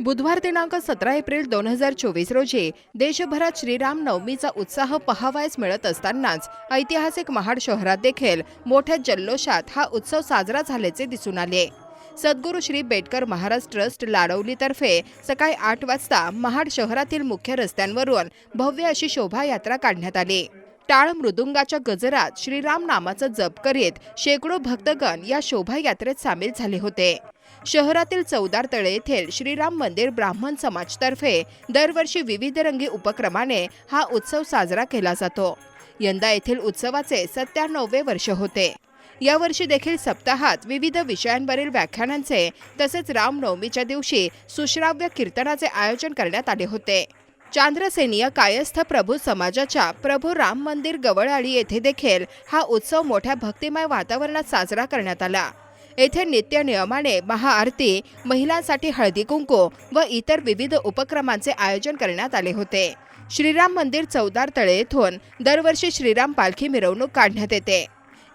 बुधवार दिनांक सतरा एप्रिल दोन हजार चोवीस रोजी देशभरात श्रीराम नवमीचा उत्साह पहावयास मिळत असतानाच ऐतिहासिक महाड शहरात देखील मोठ्या जल्लोषात हा उत्सव साजरा झाल्याचे दिसून आले. सद्गुरू श्री बेटकर महाराज ट्रस्ट लाडवलीतर्फे सकाळी आठ वाजता महाड शहरातील मुख्य रस्त्यांवरून भव्य अशी शोभायात्रा काढण्यात आली. टाळ मृदुंगाच्या गजरात श्रीराम नामाचा जप करीत शेकडो भक्तगण या शोभायात्रेत सामील झाले होते. शहरातील चौदार तळे येथील श्रीराम मंदिर ब्राह्मण समाजतर्फे दरवर्षी विविध रंगी उपक्रमाने हा उत्सव साजरा केला जातो. यंदा येथील उत्सवाचे सत्त्याण्णववे वर्ष होते. यावर्षी देखील सप्ताहात विविध विषयांवरील व्याख्यानांचे तसेच रामनवमीच्या दिवशी सुश्राव्य कीर्तनाचे आयोजन करण्यात आले होते. चांद्रसेनीय कायस्थ प्रभू समाजाच्या प्रभू राम मंदिर गवळाळी येथे देखील हा उत्सव मोठ्या भक्तिमय वातावरणात साजरा करण्यात आला. येथे नित्य नियमाने महाआरती महिलांसाठी हळदी कुंकू व इतर विविध उपक्रमांचे आयोजन करण्यात आले होते. श्रीराम मंदिर चौदार तळे येथून दरवर्षी श्रीराम पालखी मिरवणूक काढण्यात येते.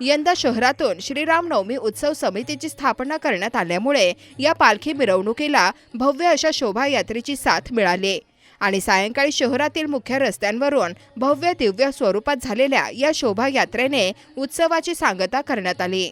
यंदा शहरातून श्रीराम नवमी उत्सव समितीची स्थापना करण्यात आल्यामुळे या पालखी मिरवणुकीला भव्य अशा शोभायात्रेची साथ मिळाली. आणि सायंकाळी शहरातील मुख्य रस्त्यांवरून भव्य दिव्य स्वरूपात झालेल्या या शोभायात्रेने उत्सवाची सांगता करण्यात आली.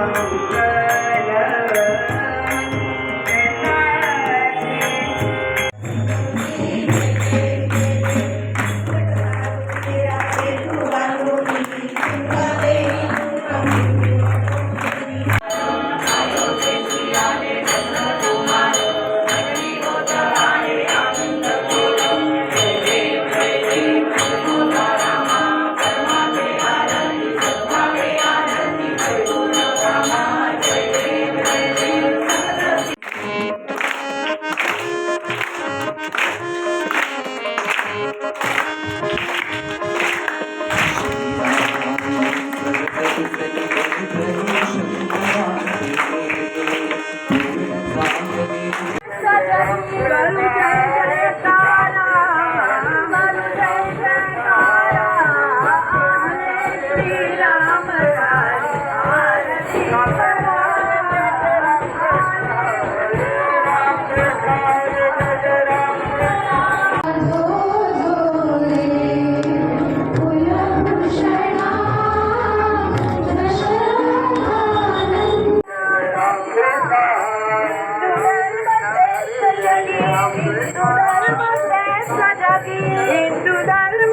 ಮನುಷ್ಯ Thank you. হিন্দু ধর্ম